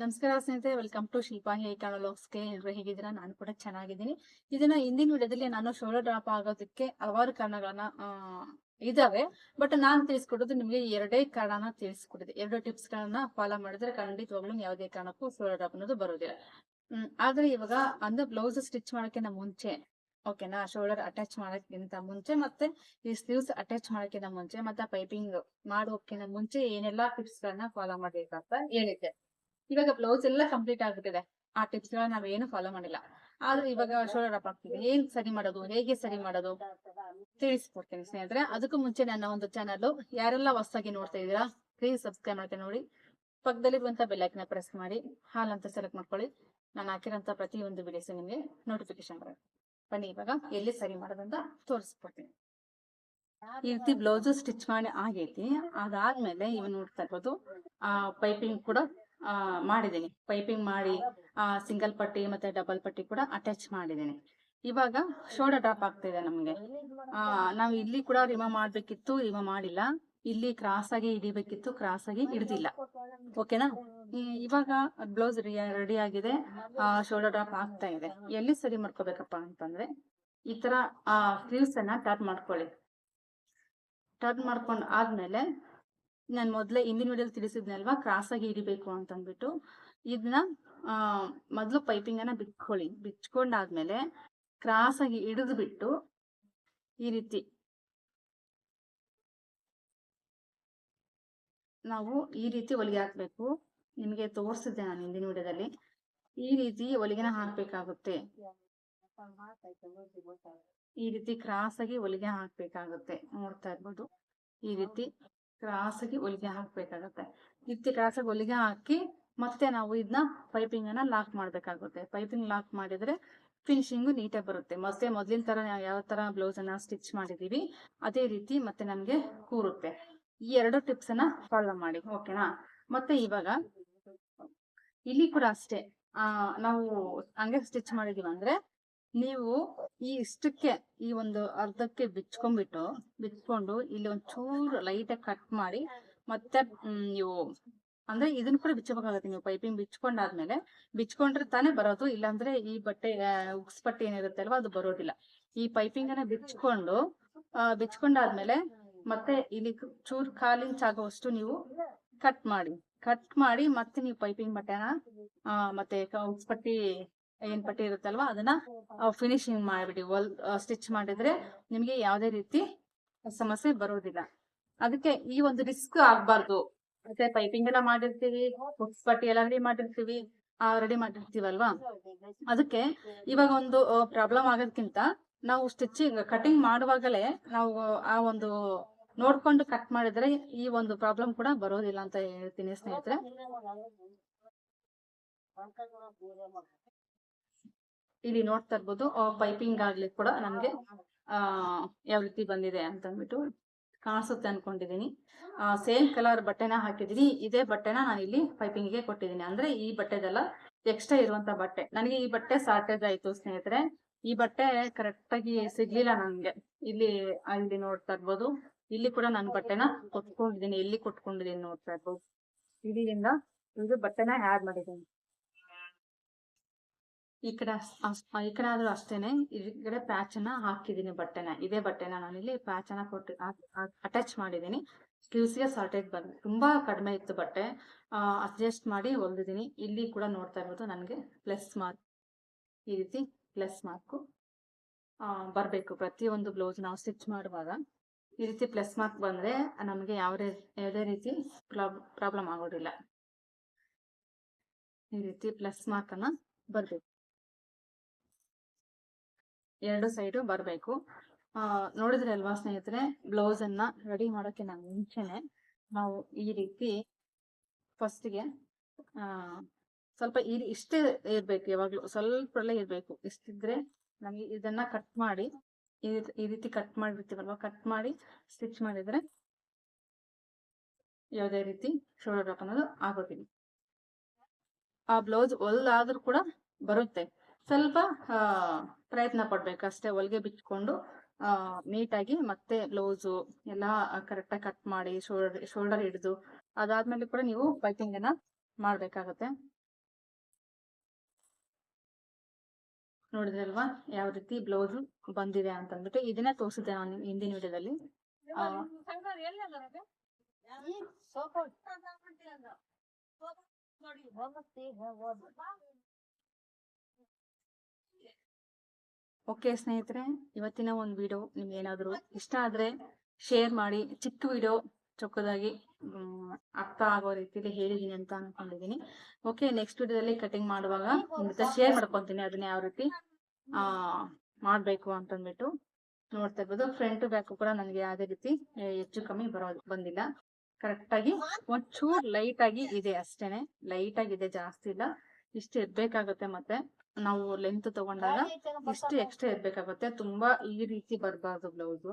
ನಮಸ್ಕಾರ ಸ್ನೇಹಿತರೆ welcome to Shilpa ಹೇ ಗೆ ಎಲ್ಲರೂ ಹೇಗಿದ್ದೀರಾ ನಾನು ಕೂಡ ಚೆನ್ನಾಗಿದ್ದೀನಿ. ಇದನ್ನ ಹಿಂದಿನ ವಿಡಿಯೋದಲ್ಲಿ ನಾನು ಶೋಲ್ಡರ್ ಡ್ರಾಪ್ ಆಗೋದಕ್ಕೆ ಹಲವಾರು ಕಾರಣಗಳನ್ನ ಇದಾವೆ. ಬಟ್ ನಾನು ತಿಳಿಸ್ಕೊಡೋದು ನಿಮಗೆ ಎರಡೇ ಕಾರಣನ ತಿಳಿಸ್ಕೊಟ್ಟಿದೆ ಎರಡು ಟಿಪ್ಸ್ ಗಳನ್ನ ಫಾಲೋ ಮಾಡಿದ್ರೆ ಖಂಡಿತವಾಗ್ಲೂ ಯಾವುದೇ ಕಾರಣಕ್ಕೂ ಶೋಲ್ಡರ್ ಡ್ರಾಪ್ ಅನ್ನೋದು ಬರೋದಿಲ್ಲ. ಆದ್ರೆ ಇವಾಗ ಅಂದ್ರೆ ಬ್ಲೌಸ್ ಸ್ಟಿಚ್ ಮಾಡೋಕ್ಕಿಂತ ಮುಂಚೆ ಓಕೆನಾ ಶೋಲ್ಡರ್ ಅಟ್ಯಾಚ್ ಮಾಡೋಕ್ಕಿಂತ ಮುಂಚೆ ಮತ್ತೆ ಈ ಸ್ಲೀವ್ಸ್ ಅಟ್ಯಾಚ್ ಮಾಡೋಕ್ಕಿಂತ ಮುಂಚೆ ಮತ್ತೆ ಪೈಪಿಂಗ್ ಮಾಡೋಕ್ಕಿಂತ ಮುಂಚೆ ಏನೆಲ್ಲಾ ಟಿಪ್ಸ್ ಗಳನ್ನ ಫಾಲೋ ಮಾಡ್ಬೇಕಂತ ಹೇಳಿದ್ದೆ. ಇವಾಗ ಬ್ಲೌಸ್ ಎಲ್ಲ ಕಂಪ್ಲೀಟ್ ಆಗ್ಬಿಟ್ಟಿದೆ ಆ ಟಿಪ್ಸ್ ಗಳನ್ನ ನಾವೇನು ಫಾಲೋ ಮಾಡಿಲ್ಲ. ಆದ್ರೆ ಇವಾಗ ಶೋಲ್ಡರ್ ಅಪ್ ಆಗ್ತಿದೆ. ಏನ್ ಸರಿ ಮಾಡೋದು? ಹೇಗೆ ಸರಿ ಮಾಡೋದು? ತಿಳಿಸ್ಕೊಡ್ತೀನಿ ಸ್ನೇಹಿತರೆ. ಅದಕ್ಕೂ ಮುಂಚೆ ನನ್ನ ಒಂದು ಚಾನಲ್ ಯಾರೆಲ್ಲ ಹೊಸದಾಗಿ ನೋಡ್ತಾ ಇದೀರಾ ಪ್ಲೀಸ್ ಸಬ್ಸ್ಕ್ರೈಬ್ ಮಾಡ್ಕೊಂಡು ನೋಡಿ. ಪಕ್ಕದಲ್ಲಿ ಬಂತ ಬೆಲ್ಲೈಕನ್ನ ಪ್ರೆಸ್ ಮಾಡಿ. ಹಾಲ್ ಅಂತ ಸೆಲೆಕ್ಟ್ ಮಾಡ್ಕೊಳ್ಳಿ. ನಾನು ಹಾಕಿರೋಂಥ ಪ್ರತಿ ಒಂದು ವಿಡಿಯೋಸ್ ನಿಮಗೆ ನೋಟಿಫಿಕೇಶನ್ ಬರುತ್ತೆ. ಬನ್ನಿ ಇವಾಗ ಎಲ್ಲಿ ಸರಿ ಮಾಡೋದಂತ ತೋರಿಸ್ಕೊಡ್ತೀನಿ. ಈ ರೀತಿ ಬ್ಲೌಸ್ ಸ್ಟಿಚ್ ಮಾಡಿ ಆಗೈತಿ. ಅದಾದ್ಮೇಲೆ ಇವ್ ನೋಡ್ತಾ ಇರ್ಬೋದು ಆ ಪೈಪಿಂಗ್ ಕೂಡ ಮಾಡಿದ್ದೀನಿ. ಪೈಪಿಂಗ್ ಮಾಡಿ ಸಿಂಗಲ್ ಪಟ್ಟಿ ಮತ್ತೆ ಡಬಲ್ ಪಟ್ಟಿ ಕೂಡ ಅಟ್ಯಾಚ್ ಮಾಡಿದ್ದೀನಿ. ಇವಾಗ ಶೋಲ್ಡರ್ ಡ್ರಾಪ್ ಆಗ್ತಿದೆ ನಮಗೆ. ನಾವು ಇಲ್ಲಿ ಕೂಡ ರಿಮ ಮಾಡಬೇಕಿತ್ತು ರಿಮೂವ್ ಮಾಡಿಲ್ಲ. ಇಲ್ಲಿ ಕ್ರಾಸ್ ಆಗಿ ಹಿಡಿಬೇಕಿತ್ತು ಕ್ರಾಸ್ ಆಗಿ ಹಿಡ್ದಿಲ್ಲ. ಓಕೆನಾ ಇವಾಗ ಬ್ಲೌಸ್ ರೆಡಿ ಆಗಿದೆ. ಶೋಲ್ಡರ್ ಡ್ರಾಪ್ ಆಗ್ತಾ ಇದೆ. ಎಲ್ಲಿ ಸರಿ ಮಾಡ್ಕೋಬೇಕಪ್ಪ ಅಂತಂದ್ರೆ, ಈ ತರ ಸ್ಲೀವ್ಸ್ ಅನ್ನ ಟರ್ನ್ ಮಾಡ್ಕೊಳ್ಳಿ. ಟರ್ನ್ ಮಾಡ್ಕೊಂಡ್ ಆದ್ಮೇಲೆ ನಾನು ಮೊದ್ಲೇ ಹಿಂದಿನ ವಿಡಿಯೋದಲ್ಲಿ ತಿಳಿಸಿದ್ನಲ್ವಾ? ಕ್ರಾಸ್ ಆಗಿ ಹಿಡಿಬೇಕು ಅಂತ ಅಂದ್ಬಿಟ್ಟು ಇದನ್ನ ಮೊದ್ಲು ಪೈಪಿಂಗ್ ಅನ್ನ ಬಿಚ್ಕೊಳ್ಳಿ ಬಿಚ್ಕೊಂಡಾದ್ಮೇಲೆ ಕ್ರಾಸ್ ಆಗಿ ಹಿಡಿದು ಬಿಟ್ಟು ಈ ರೀತಿ. ನಾವು ಈ ರೀತಿ ಹೊಲಿಗೆ ಹಾಕ್ಬೇಕು. ನಿಮಗೆ ತೋರಿಸಿದ್ದೆ ನಾನು ಹಿಂದಿನ ವಿಡಿಯೋದಲ್ಲಿ ಈ ರೀತಿ ಹೊಲಿಗೆನ ಹಾಕ್ಬೇಕಾಗುತ್ತೆ. ಈ ರೀತಿ ಕ್ರಾಸ್ ಆಗಿ ಹೊಲಿಗೆ ಹಾಕ್ಬೇಕಾಗುತ್ತೆ. ನೋಡ್ತಾ ಇರ್ಬೋದು. ಈ ರೀತಿ. ಕ್ರಾಸ್ ಆಗಿ ಹೊಲಿಗೆ ಹಾಕ್ಬೇಕಾಗತ್ತೆ. ಕ್ರಾಸಾಗಿ ಕ್ರಾಸ್ ಆಗಿ ಹೊಲಿಗೆ ಹಾಕಿ ಮತ್ತೆ ನಾವು ಇದನ್ನ ಪೈಪಿಂಗ್ ಅನ್ನ ಲಾಕ್ ಮಾಡ್ಬೇಕಾಗುತ್ತೆ. ಪೈಪಿಂಗ್ ಲಾಕ್ ಮಾಡಿದ್ರೆ ಫಿನಿಶಿಂಗು ನೀಟಾಗಿ ಬರುತ್ತೆ. ಮತ್ತೆ ಮೊದ್ಲಿನ ತರ ಯಾವ ತರ ಬ್ಲೌಸ್ ಅನ್ನ ಸ್ಟಿಚ್ ಮಾಡಿದೀವಿ, ಅದೇ ರೀತಿ ಮತ್ತೆ ನಮ್ಗೆ ಕೂರುತ್ತೆ. ಈ ಎರಡು ಟಿಪ್ಸ್ ಅನ್ನ ಫಾಲೋ ಮಾಡಿ ಓಕೆನಾ ಮತ್ತೆ ಇವಾಗ ಇಲ್ಲಿ ಕೂಡ ಅಷ್ಟೇ. ಆ, ನಾವು ಹಂಗೆ ಸ್ಟಿಚ್ ಮಾಡಿದೀವಿ ಅಂದ್ರೆ ನೀವು ಈ ಇಷ್ಟಕ್ಕೆ, ಈ ಒಂದು ಅರ್ಧಕ್ಕೆ ಬಿಚ್ಕೊಂಡ್ಬಿಟ್ಟು, ಬಿಚ್ಕೊಂಡು ಇಲ್ಲಿ ಒಂದು ಚೂರು ಲೈಟ್ ಕಟ್ ಮಾಡಿ, ಮತ್ತೆ ನೀವು, ಅಂದ್ರೆ ಇದನ್ನ ಕೂಡ ಬಿಚ್ಚಬೇಕಾಗತ್ತೆ ನೀವು ಪೈಪಿಂಗ್ ಬಿಚ್ಕೊಂಡಾದ್ಮೇಲೆ. ಬಿಚ್ಕೊಂಡ್ರೆ ತಾನೇ ಬರೋದು, ಇಲ್ಲಾಂದ್ರೆ ಈ ಬಟ್ಟೆ ಉಕ್ಸ್ ಬಟ್ಟೆ ಏನಿರುತ್ತೆ ಅಲ್ವಾ, ಅದು ಬರೋದಿಲ್ಲ. ಈ ಪೈಪಿಂಗ್ ಅನ್ನ ಬಿಚ್ಕೊಂಡು ಬಿಚ್ಕೊಂಡಾದ್ಮೇಲೆ ಮತ್ತೆ ಇಲ್ಲಿ ಚೂರು ಕಾಲಿಂಚ್ ಆಗುವಷ್ಟು ನೀವು ಕಟ್ ಮಾಡಿ. ಕಟ್ ಮಾಡಿ ಮತ್ತೆ ನೀವು ಪೈಪಿಂಗ್ ಬಟ್ಟೆನ ಮತ್ತೆ ಉಕ್ಸ್ ಪಟ್ಟಿ ಏನ್ ಪಟ್ಟಿ ಇರುತ್ತಲ್ವಾ? ಅದನ್ನ ಫಿನಿಶಿಂಗ್ ಮಾಡಿಬಿಡಿ. ಹೊಲ್ ಸ್ಟಿಚ್ ಮಾಡಿದ್ರೆ ನಿಮ್ಗೆ ಯಾವುದೇ ರೀತಿ ಸಮಸ್ಯೆ ಬರೋದಿಲ್ಲ. ಅದಕ್ಕೆ ಈ ಒಂದು ರಿಸ್ಕ್ ಆಗ್ಬಾರ್ದು. ಮತ್ತೆ ಪೈಪಿಂಗ್ ಎಲ್ಲ ಮಾಡಿರ್ತೀವಿ ಹುಕ್ಸ್ ಪಟ್ಟಿ ಎಲ್ಲ ರೆಡಿ ಮಾಡಿರ್ತೀವಿ ರೆಡಿ ಮಾಡಿರ್ತೀವಲ್ವಾ? ಅದಕ್ಕೆ ಇವಾಗ ಒಂದು ಪ್ರಾಬ್ಲಮ್ ಆಗೋದ್ಕಿಂತ ನಾವು ಸ್ಟಿಚಿಂಗ್ ಕಟಿಂಗ್ ಮಾಡುವಾಗಲೇ ನಾವು, ಆ ಒಂದು ನೋಡ್ಕೊಂಡು ಕಟ್ ಮಾಡಿದ್ರೆ ಈ ಒಂದು ಪ್ರಾಬ್ಲಮ್ ಕೂಡ ಬರೋದಿಲ್ಲ ಅಂತ ಹೇಳ್ತೀನಿ ಸ್ನೇಹಿತರೆ. ಇಲ್ಲಿ ನೋಡ್ತಾ ಇರ್ಬೋದು ಪೈಪಿಂಗ್ ಆಗ್ಲಿ ಕೂಡ ನಮ್ಗೆ, ಆ, ಯಾವ ರೀತಿ ಬಂದಿದೆ ಅಂತ ಅಂದ್ಬಿಟ್ಟು ಕಾಣಿಸುತ್ತೆ ಅನ್ಕೊಂಡಿದೀನಿ. ಸೇಮ್ ಕಲರ್ ಬಟ್ಟೆನ ಹಾಕಿದೀನಿ. ಇದೇ ಬಟ್ಟೆನ ನಾನು ಇಲ್ಲಿ ಪೈಪಿಂಗ್ಗೆ ಕೊಟ್ಟಿದ್ದೀನಿ ಅಂದ್ರೆ ಈ ಬಟ್ಟೆದೆಲ್ಲ ಎಕ್ಸ್ಟ್ರಾ ಇರುವಂತ ಬಟ್ಟೆ. ನನಗೆ ಈ ಬಟ್ಟೆ ಶಾರ್ಟೇಜ್ ಆಯ್ತು ಸ್ನೇಹಿತರೆ. ಈ ಬಟ್ಟೆ ಕರೆಕ್ಟ್ ಆಗಿ ಸಿಗ್ಲಿಲ್ಲ ನನ್ಗೆ. ಇಲ್ಲಿ ಇಲ್ಲಿ ನೋಡ್ತಾ ಇರ್ಬೋದು. ಇಲ್ಲಿ ಕೂಡ ನಾನು ಬಟ್ಟೆನ ಕೊಟ್ಕೊಂಡಿದ್ದೀನಿ ಎಲ್ಲಿ ಕೊಟ್ಕೊಂಡಿದ್ದೀನಿ ನೋಡ್ತಾ ಇರ್ಬೋದು. ಇಲ್ಲಿಂದ ಇದು ಬಟ್ಟೆನ ಆಡ್ ಮಾಡಿದ್ದೀನಿ. ಈ ಕಡೆ ಈ ಕಡೆ ಆದ್ರೂ ಅಷ್ಟೇನೆ ಈ ಕಡೆ ಪ್ಯಾಚ್ ಅನ್ನ ಹಾಕಿದೀನಿ ಬಟ್ಟೆನ. ಇದೇ ಬಟ್ಟೆನ ನಾನಿಲ್ಲಿ ಪ್ಯಾಚ್ ಅನ್ನ ಕೊಟ್ಟು ಅಟ್ಯಾಚ್ ಮಾಡಿದೀನಿ. ಸ್ಲೀವ್ಸ್ಗೆ ಸಾರ್ಟೇಜ್ ಬಂದು ತುಂಬಾ ಕಡಿಮೆ ಇತ್ತು ಬಟ್ಟೆ. ಅಡ್ಜಸ್ಟ್ ಮಾಡಿ ಹೊಲ್ದಿದ್ದೀನಿ ಇಲ್ಲಿ ಕೂಡ ನೋಡ್ತಾ ಇರ್ಬೋದು ನನಗೆ ಪ್ಲಸ್ ಮಾರ್ಕ್ ಈ ರೀತಿ ಪ್ಲಸ್ ಮಾರ್ಕು ಬರಬೇಕು. ಪ್ರತಿಯೊಂದು ಬ್ಲೌಸ್ ನಾವು ಸ್ಟಿಚ್ ಮಾಡುವಾಗ ಈ ರೀತಿ ಪ್ಲಸ್ ಮಾರ್ಕ್ ಬಂದರೆ ನಮಗೆ ಯಾವುದೇ ಯಾವುದೇ ರೀತಿ ಪ್ರಾಬ್ಲಮ್ ಆಗೋದಿಲ್ಲ. ಈ ರೀತಿ ಪ್ಲಸ್ ಮಾರ್ಕನ್ನು ಬರ್ಬೇಕು. ಎರಡು ಸೈಡು ಬರಬೇಕು. ನೋಡಿದ್ರೆ ಅಲ್ವಾ ಸ್ನೇಹಿತರೆ ಬ್ಲೌಸ್ ಅನ್ನ ರೆಡಿ ಮಾಡೋಕೆ ನಾವು ಮುಂಚೆನೆ ನಾವು ಈ ರೀತಿ ಫಸ್ಟ್ಗೆ ಸ್ವಲ್ಪ ಈ ಇಷ್ಟೇ ಇರ್ಬೇಕು ಯಾವಾಗ್ಲೂ, ಸ್ವಲ್ಪಲ್ಲೇ ಇರ್ಬೇಕು. ಇಷ್ಟಿದ್ರೆ ನಮಗೆ ಇದನ್ನ ಕಟ್ ಮಾಡಿ, ಈ ರೀತಿ- ಈ ರೀತಿ ಕಟ್ ಮಾಡಿರ್ತೀವಲ್ವಾ ಕಟ್ ಮಾಡಿ ಸ್ಟಿಚ್ ಮಾಡಿದ್ರೆ ಯಾವುದೇ ರೀತಿ ಶೋಲ್ಡರ್ ಡ್ರಾಪ್ ಅನ್ನೋದು ಆಗೋದಿಲ್ಲ. ಆ ಬ್ಲೌಸ್ ಒಲ್ದಾದ್ರೂ ಕೂಡ ಬರುತ್ತೆ. ಸ್ವಲ್ಪ ಪ್ರಯತ್ನ ಪಡ್ಬೇಕು ಅಷ್ಟೇ ಹೊಲಿಗೆ ಬಿಚ್ಕೊಂಡು ನೀಟಾಗಿ ಮತ್ತೆ ಬ್ಲೌಸು ಎಲ್ಲ ಕರೆಕ್ಟಾಗಿ ಕಟ್ ಮಾಡಿ ಶೋಲ್ಡರ್ ಶೋಲ್ಡರ್ ಹಿಡಿದು ಅದಾದ್ಮೇಲೆ ಕೂಡ ನೀವು ಪೈಪಿಂಗ್ ಅನ್ನ ಮಾಡ್ಬೇಕಾಗತ್ತೆ. ನೋಡಿದ್ರಲ್ವಾ ಯಾವ ರೀತಿ ಬ್ಲೌಸ್ ಬಂದಿದೆ ಅಂತ ಅಂದ್ಬಿಟ್ಟು ಇದನ್ನೇ ತೋರಿಸಿದ್ದೆ ನಾನು ಹಿಂದಿನ ವಿಡಿಯೋದಲ್ಲಿ. ಓಕೆ ಸ್ನೇಹಿತರೆ, ಇವತ್ತಿನ ಒಂದು ವಿಡಿಯೋ ನಿಮ್ಗೆ ಏನಾದರೂ ಇಷ್ಟ ಆದರೆ ಶೇರ್ ಮಾಡಿ, ಚಿಕ್ಕ ವಿಡಿಯೋ ಚೊಕ್ಕದಾಗಿ ಅರ್ಥ ಆಗೋ ರೀತಿಲಿ ಹೇಳಿದೀನಿ ಅಂತ ಅನ್ಕೊಂಡಿದೀನಿ. ಓಕೆ ನೆಕ್ಸ್ಟ್ ವಿಡಿಯೋದಲ್ಲಿ ಕಟಿಂಗ್ ಮಾಡುವಾಗ ಮತ್ತೆ ಶೇರ್ ಮಾಡ್ಕೊತೀನಿ, ಅದನ್ನ ಯಾವ ರೀತಿ ಮಾಡ್ಬೇಕು ಅಂತಂದ್ಬಿಟ್ಟು ನೋಡ್ತಾ ಇರ್ಬೋದು. ಫ್ರಂಟ್ ಬ್ಯಾಕ್ ಕೂಡ ನನಗೆ ಯಾವುದೇ ರೀತಿ ಹೆಚ್ಚು ಕಮ್ಮಿ ಬರೋ ಬಂದಿಲ್ಲ. ಕರೆಕ್ಟಾಗಿ ಒಂಚೂರು ಲೈಟಾಗಿ ಇದೆ ಅಷ್ಟೇನೆ. ಲೈಟ್ ಆಗಿದೆ ಜಾಸ್ತಿ ಇಲ್ಲ. ಇಷ್ಟು ಇರ್ಬೇಕಾಗುತ್ತೆ ಮತ್ತೆ. ನಾವು ಲೆಂತ್ ತಗೊಂಡಾಗ ಇಷ್ಟು ಎಕ್ಸ್ಟ್ರಾ ಇರ್ಬೇಕಾಗುತ್ತೆ. ತುಂಬಾ ಈ ರೀತಿ ಬರಬಾರ್ದು ಬ್ಲೌಸ್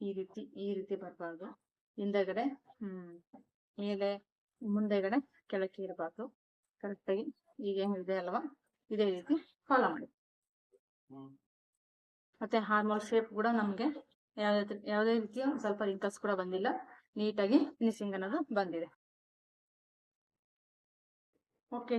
ಈ ರೀತಿ ಈ ರೀತಿ ಬರಬಾರ್ದು. ಹಿಂದೆಗಡೆ ಹ್ಮ್ ಮೇಲೆ ಮುಂದೆಗಡೆ ಕೆಳಕ್ಕೆ ಇರಬಾರ್ದು. ಕರೆಕ್ಟ್ ಆಗಿ ಈಗ ಇದೆ ಅಲ್ವಾ? ಇದೇ ರೀತಿ ಫಾಲೋ ಮಾಡಿ. ಮತ್ತೆ ಹಾರ್ಮೋಲ್ ಶೇಪ್ ಕೂಡ ನಮ್ಗೆ ಯಾವ್ದೇ ಯಾವುದೇ ರೀತಿಯ ಸ್ವಲ್ಪ ರಿಂಕಲ್ಸ್ ಕೂಡ ಬಂದಿಲ್ಲ. ನೀಟಾಗಿ ಫಿನಿಶಿಂಗ್ ಅನ್ನೋದು ಬಂದಿದೆ. Okay